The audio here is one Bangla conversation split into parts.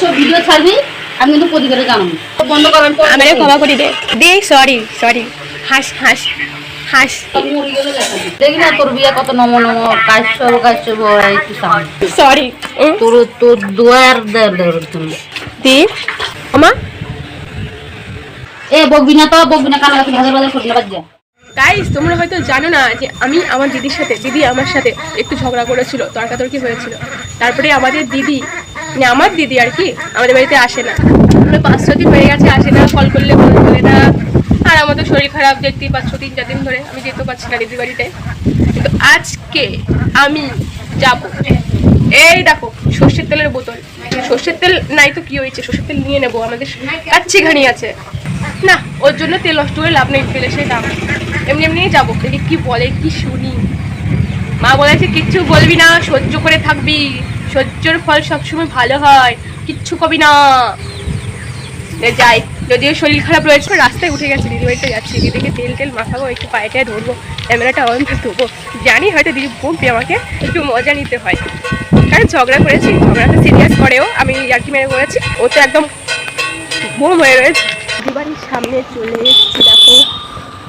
এসব ভিডিও ছাড়বি আমি কিন্তু প্রতিবারে জানাব। বন্ধ করেন আমারে ক্ষমা করে দে। দে সরি সরি হাস হাস হাস। দেখি না তোর বিয়ে কত নম নম কাশ্যব কাশ্যব সামনে। সরি তোর তোর দুয়ার দি আমা? এ বকবি না তো বকবি না কানে কাছে ভাজা ভাজা করবি না যা গাইস তোমরা হয়তো জানো না যে আমি আমার দিদির সাথে, দিদি আমার সাথে একটু ঝগড়া করেছিল, তর্কাতর্কি হয়েছিল। তারপরে আমাদের দিদি মানে আমার দিদি আর কি, আমাদের বাড়িতে আসে না। আমরা পাঁচ ছ দিন হয়ে গেছে, আসে না কল করলে ফোন করে না। আর আমাদের শরীর খারাপ দেখতেই পাঁচ ছ চার দিন ধরে আমি যেতে পারছি না দিদির বাড়িতে। কিন্তু আজকে আমি যাব। এই দেখো, সর্ষের তেলের বোতল। সর্ষের তেল নাই তো কি হয়েছে? সর্ষের তেল নিয়ে নেব, আমাদের কাচ্ছি ঘানি আছে। না, ওর জন্য তেল নষ্ট করে লাভ নেই সেই দাম। এমনি এমনি যাব। দেখি কি বলে, কি শুনি। মা বলেছে, কিচ্ছু বলবি না, সহ্য করে থাকবি। সহ্যর ফল সবসময় ভালো হয়, কিচ্ছু কবি না। যাই, যদিও শরীর খারাপ রয়েছে রাস্তায় উঠে গেছে দিদি বাড়িতে যাচ্ছি। দিদিকে তেল তেল মাখাবো, একটু পায়েটায় ধরবো, ক্যামেরাটা অন ধরবো জানি হয়তো দিদি বকবে, আমাকে একটু মজা নিতে হয়। কারণ ঝগড়া করেছি ঝগড়াটা সিরিয়াস করেও, আমি ইয়ার্কি মেরে করেছি ও তো একদম বোম হয়ে রয়েছে। বাড়ির সামনে চলে এসেছি, দেখো।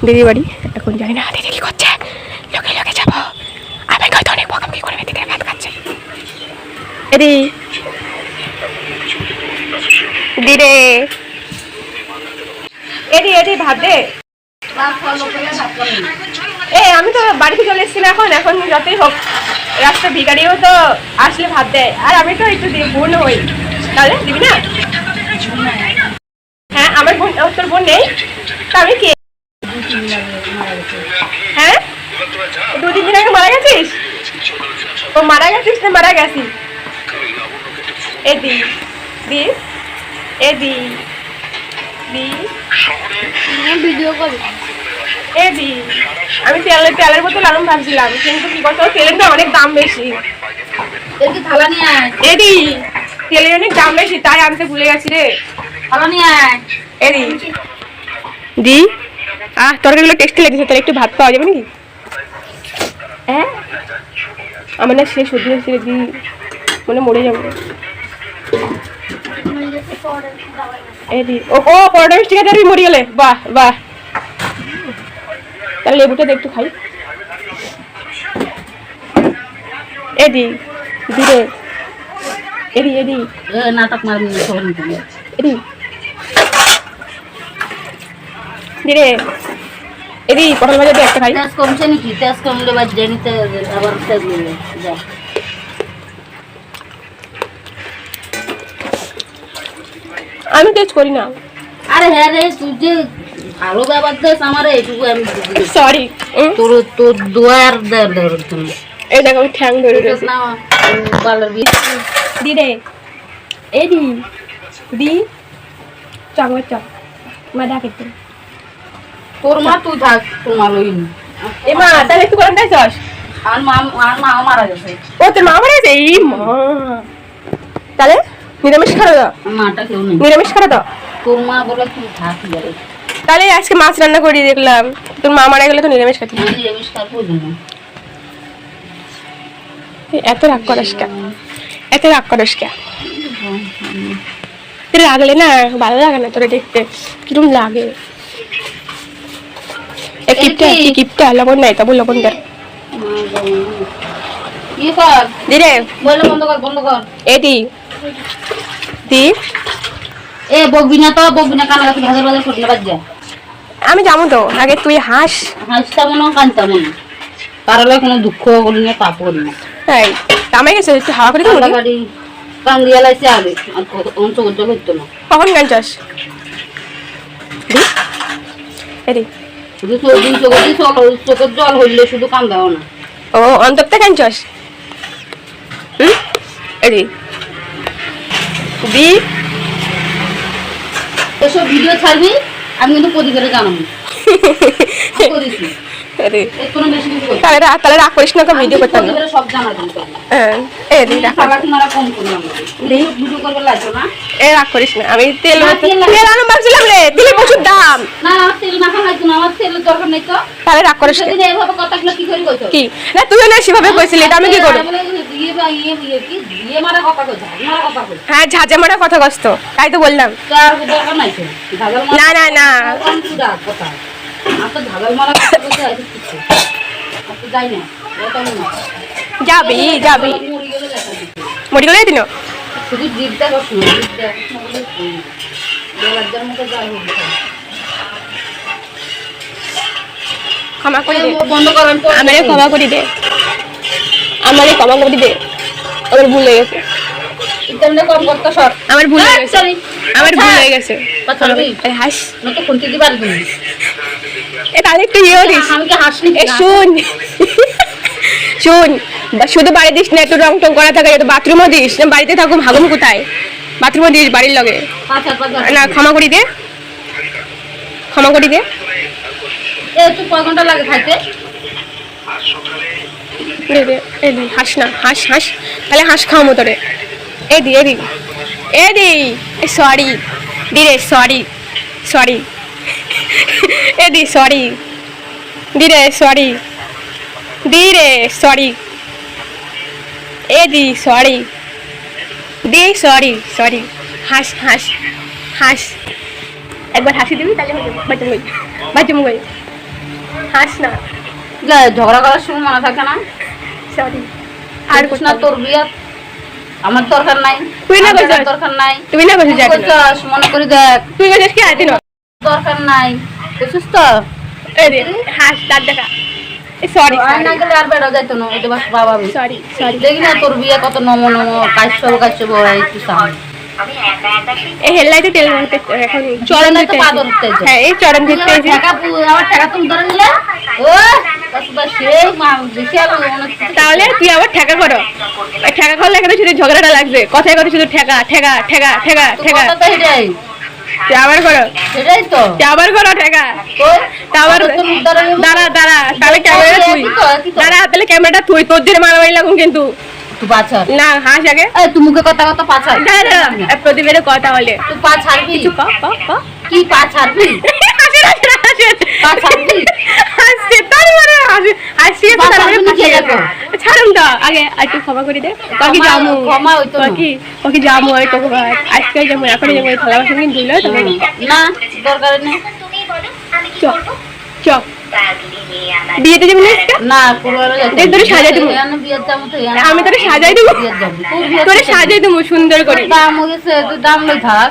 দিদি বাড়ি। এখন জানি না দিদি কি করছে। লোকে লোকে যাব। আমি হয়তো অনেক বকাবকি করবে দিদি ভাত খাচ্ছে। এদি। দিরে এদি এদি, ভাত দে। এ, আমি তো বাড়িতে চলে এসেছি না এখন। এখন যতই হোক, রাস্তা ভিগারিও তো আসলে ভাত দেয়। আর আমি তো একটু বোন হই। তাহলে দিবি না? হ্যাঁ আমার বোন তোর বোন নেই? তা আমি কে হ্যাঁ? দু তিন দিন আগে মারা গেছিস? ও মারা গেছিস না মারা গেছিস? এ দি। দি এ দি। ভিডিও করি এ দি আমি তেলের তেলের বোতল আনুন ভাবছিলাম কিন্তু কি করতে তেলের না অনেক দাম বেশি। থালা নিয়ে আয় এদি তেলের অনেক দাম বেশি তাই আনতে ভুলে গেছি রে। থালা নিয়ে আয়। এদি দি। আহ তরকারিগুলো টেস্টি লেগেছে তাহলে একটু ভাত পাওয়া যাবে নাকি? হ্যাঁ? আমার না শেষ হতে হচ্ছে দি মানে মরে যাব। ও ও পরোটা মিষ্টি খেতে তুমি মরে গেলে। বাহ বাহ। তাহলে লেবুটা একটু খাই। এদি দিরে এদি এদি নাটক মারবি এদি দিরে এদি পটল ভাজা দিয়ে একটা খাই। তেজ কমছে নাকি? তেজ কমলে বাদ জানি আবার তেজ নিলে যা আমি টেস্ট করি না। আরে হ্যাঁ রে তুই যে ভালো ব্যাপার দেশ আমার এইটুকু আমি সরি তোর তোর দুয়ার দেড় দেড় জন্য এই দেখো আমি ঠ্যাং ধরে রয়েছি। না বালার বিয়ে দিরে এদি দি। চামচ চাপ মা ডাকে তোর মা তুই থাক তোর মা এ মা তাহলে একটু গরম চাইছস আর মা আর মা মারা গেছে। ও তোর মা মারা গেছে? এই মা। তাহলে নিরামিষ খাওয়া দাও মাটা কেউ নেই নিরামিষ খাওয়া দাও তোর মা বলে তুই থাক গেলে তাহলে আজকে মাছ রান্না করে দেখলাম। তোর মা মারা গেলে তো নিরামিষ খাতি নিরামিষ নেই। এত রাগ করিস কে এত রাগ করিস কে তোর রাগলে না ভালো লাগে না তোরা দেখতে। কিরম লাগে। এ কিপটা কি? লবণ নাই তবু লবণ দেয় ইয়ে কর। দিরে বলে বন্ধ কর বন্ধ কর। এ দি। দি। এ বকবি না তো বকবি না কানে বাদ যা আমি যাব তো আগে তুই হাস। হাসতাম না কানতাম না। কারলে কোনো দুঃখ করি না পাপ করি না। তাই কামে গেছে একটু হাওয়া করে কান্দা গাড়ি লাইছে আর করতে করতো না। কখন গান চাস? দি। এ দি। শুধু চোখ দিয়ে চোখ চোখের জল হইলে শুধু কান্দাও না। ও অন্তরতে গান হুম? এ দি। দি এসব ভিডিও ছাড়বি আমি কিন্তু প্রদীপের জানাব করেছি এর। তাহলে তাহলে রাগ করিস না ভিডিও করতাম। না হ্যাঁ, এ রাগ করিস না। খাবার কম করলাম ভিডিও করবে লাগতো না? এ রাগ করিস না। আমি তেল তেল আনো ভাবছিলাম রে। দিলে প্রচুর দাম। তাহলে রাগ করিস কি না তুইও না সেভাবে কইছিলি এটা আমি কি করব? হ্যাঁ ঝাঁঝা মারা কথা কষ্ট তাই তো বললাম। না না না। মারা যাবি যাবি। মুড়ি গেলে দিন শুধু জিভটা ক্ষমা করে দে। বন্ধ করেন আমারে ক্ষমা করে দে। আমারে ক্ষমা করে দে। আমার ভুল হয়ে গেছে। ইন্টারনেট কম করতে সর। আমার ভুল হয়ে গেছে। আমার ভুল হয়ে গেছে। কথা হাস। না তো এ তাহলে একটু ইয়ে দিস আমি কি হাসনি এ শুন। শুন শুধু বাড়ি দিস না একটু রং টং করা থাকে একটু বাথরুমও দিস। না বাড়িতে থাকুম ভাগুম কোথায়? বাথরুমও দিস বাড়ির লগে। পাঁচ হাত পাঁচ না ক্ষমা করি দে। ক্ষমা করি দে। কয় ঘণ্টা লাগে খাইতে দে দে এ দি হাস না হাস হাস। তাহলে হাঁস খাওয়া মতো রে। এ দি এ দি। এ দি সরি দি রে সরি সরি এ দি সরি দি রে সরি দি রে সরি এ দি সরি দি সরি সরি হাস হাস হাস। একবার হাসি দিবি তাহলে বাচ্চা মুই বাচ্চা মুই হাস না। ঝগড়া করার সময় মনে থাকে না? সরি আর কুছ না তোর বিয়া আমার দরকার নাই। তুই না দরকার নাই। তুমি না কইছস, মনে করে দেখ। তুই বলিস কি আইতি না দরকার নাই। বুঝছিস তো? এই রে হাস দাঁত দেখা। সরি না গেলে আর বেড়া যাইতো না এটা বাস বাবা সরি সরি দেখি না তোর বিয়ে কত নম নম কাশ্যপ কাশ্যপ হয় একটু সামনে। এই হেল্লাইতে তেল মারতে এখন চরণ দিতে পা ধরতে হয়েছে। হ্যাঁ এই চরণ দিতে টাকা আমার টাকা তুমি ধরে নিলে ও কতবার সেই মা বেশি আলো মনে হচ্ছে। তাহলে তুই আবার ঠেকা করো। ঠেকা করলে এখানে শুধু ঝগড়াটা লাগবে। কথায় কথা শুধু ঠেকা ঠেকা ঠেকা ঠেকা। ঠেকা আবার করো। সেটাই তো। আবার করো ঠেকা। আবার কত তুমি ধরে নিলে? দাঁড়া দাঁড়া তাহলে ক্যামেরা তুই। দাঁড়া তাহলে ক্যামেরাটা তুই। তোর জন্য মারামারি লাগুন কিন্তু। না হাস আগে। তুই মুখে কথা কথা দাঁড়া প্রদীপের কথা বলে। তুই পা ছাড়বি? কিছু ক ক ক। কি পা ছাড়বি? পা ছাড়বি? তারপরে ছাড়ুন তো আগে একটু ক্ষমা করে দে। বাকি। বাকি তোকে আজকে যাব এখন যাব থালা বাসন কিন্তু ধুইলো না দরকার নেই। চ চ। বিয়েতে যাবি না আজকে? না কোরবানো যাচ্ছে দেখ, তোরে সাজাই দেবো। তো আমি তোরে সাজাই দেবো। তোরে সাজাই দেবো সুন্দর করে। দাম গেছে দাম লই থাক।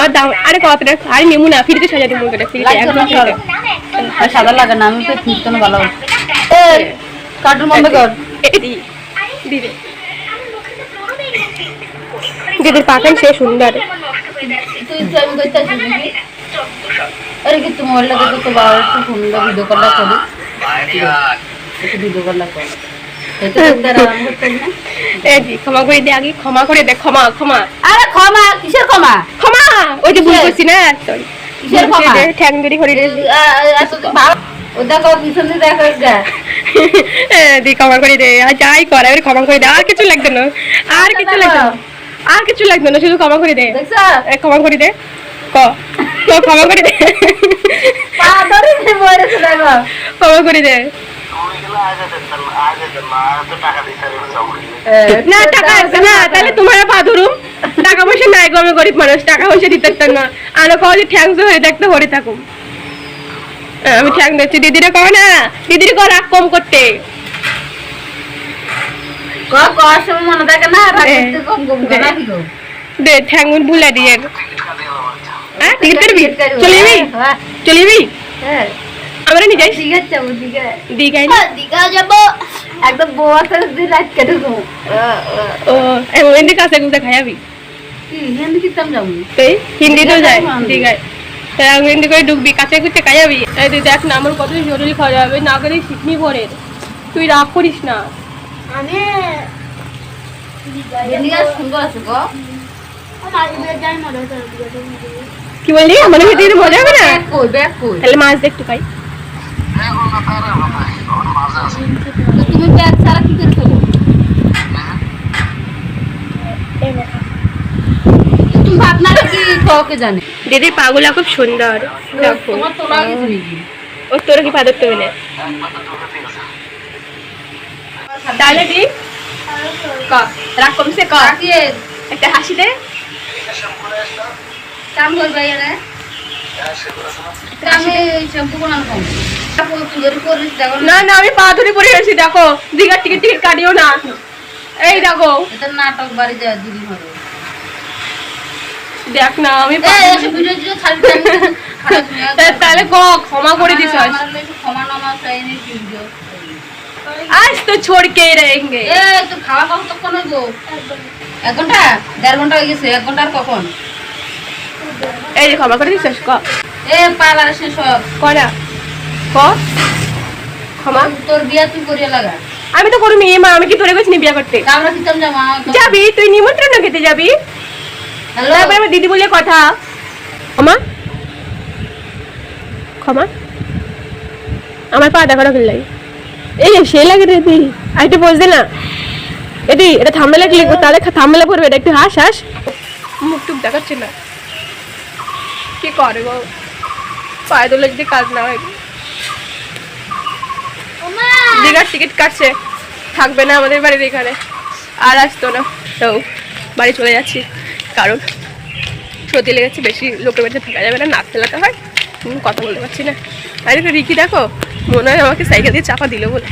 আর দাম আরে কতটা আরে নেমু না ফ্রিতে সাজাই দেবো তোরে ফ্রিতে একদম আর সাদা লাগে না আমি তো ভালো এই কার্টুন বন্ধ কর। এই দি দি দিদির পাকান সে সুন্দর। তুই আরে কি তুমি মোবাইল লাগে তো বাবা একটু ফোন ভিডিও কল করি। একটু ভিডিও কল কর। ক্ষমা করে দে আগে ক্ষমা করে দে ক্ষমা ক্ষমা। আরে ক্ষমা কিসের ক্ষমা? ক্ষমা! ওই যে ভুল করছি না? কিসের ক্ষমা? ঠ্যাং ধরি করে দে পিছনে দি ক্ষমা করে দে। আর যাই কর এবার ক্ষমা করে দে। আর কিছু লাগবে না। আর কিছু লাগবে না। আর কিছু লাগবে না শুধু ক্ষমা করে দে। ক্ষমা করে দে। ক? ক্ষমা করে দে। ক্ষমা করে দে। না টাকা আছে না তাহলে তোমার পা ধরুম। টাকা পয়সা নাই গো আমি গরিব মানুষ। টাকা পয়সা দিতে না। আর যে ঠ্যাংস হয়ে দেখতে হরে থাকুম। হ্যাঁ, আমি ঠ্যাং দিচ্ছি দিদিরে কও না? দিদির কর রাগ কম করতে। ক কর সময় থাকে না রাত এ, করতে কম কম করে নাকি গো দে ঠ্যাং ভুলে দিয়ে। হ্যাঁ টিকিট কাটবি? চলে যাবি? চলে যাবি? আমরা নিয়ে যাই। দীঘা যাব দীঘা দিঘায় দীঘা যাব। একদম বোয়া করে দিন রাত কেটে ঘুমো ও এমন এদিকে কাছে খাইয়াবি হিন্দি কিতাম যাব। তো যায় দীঘায়। হিন্দি করে ডুববি কাছে কুচে কাজাবি এই তুই দেখ না আমার কত জরুরি খাওয়া যাবে না করে শিখনি পরে তুই রাগ করিস না। আমি দীঘা সুন্দর আছে গো। কি বললি? আমার মজা হবে না? ব্যাগ কই ব্যাগ কই তাহলে মাছ দেখতে পাই তো তুমি ব্যাগ ছাড়া কি করে চলো তুমি ভাবনাটা কি কাউকে জানে। দিদির পাগুলা খুব সুন্দর। তোমার তোলা ও তোর কি পাদর তবে না তাহলে দি। রাগ কমছে একটা হাসি দে। কাম করবে এরা আমি শ্যাম্পু কোনো কম দেখো না। না আমি পা ধরে পড়ে গেছি দেখো। দীঘার টিকিট টিকিট কাটিও না। এই দেখো। নাটক বাড়ি যায় দিদি হবে দেখ না আমি তাহলে ক ক্ষমা করে দিস আজ। তো ছোড় কে রেঙ্গে খাওয়া এক ঘণ্টা? দেড় ঘণ্টা হয়ে গেছে এক কখন? এই যে ক্ষমা করে ক? এ সব করা ক? ক্ষমা? তোর বিয়া তুই করিয়া লাগা। আমি তো কোনো মেয়ে মা আমি কি তোরে গেছি বিয়ে করতে? তা আমরা কিতাম যাবি তুই নিমন্ত্রণ খেতে যাবি? তারপরে আমার দিদি বলে কথা। ক্ষমা? ক্ষমা? আমার পা দেখো না কিল্লাই এই সে লাগে রে তুই আর একটু বসবে না। এটি এটা থামলে ক্লিক তাহলে থামলে পড়বে এটা একটু হাস হাস। মুখ টুক দেখাচ্ছে না। কি করে গো? পায়ে দোলে যদি কাজ না হয়। দীঘার টিকিট কাটছে। থাকবে না আমাদের বাড়ির এখানে। আর আসতো না। তো বাড়ি চলে যাচ্ছি। কারণ সর্দি লেগেছে, বেশি লোকের বাড়িতে থাকা যাবে না, নাক ফেলাতে হয়। কথা বলতে পারছি না। আরে রিকি দেখো, মনে হয় আমাকে সাইকেল দিয়ে চাপা দিল বলে।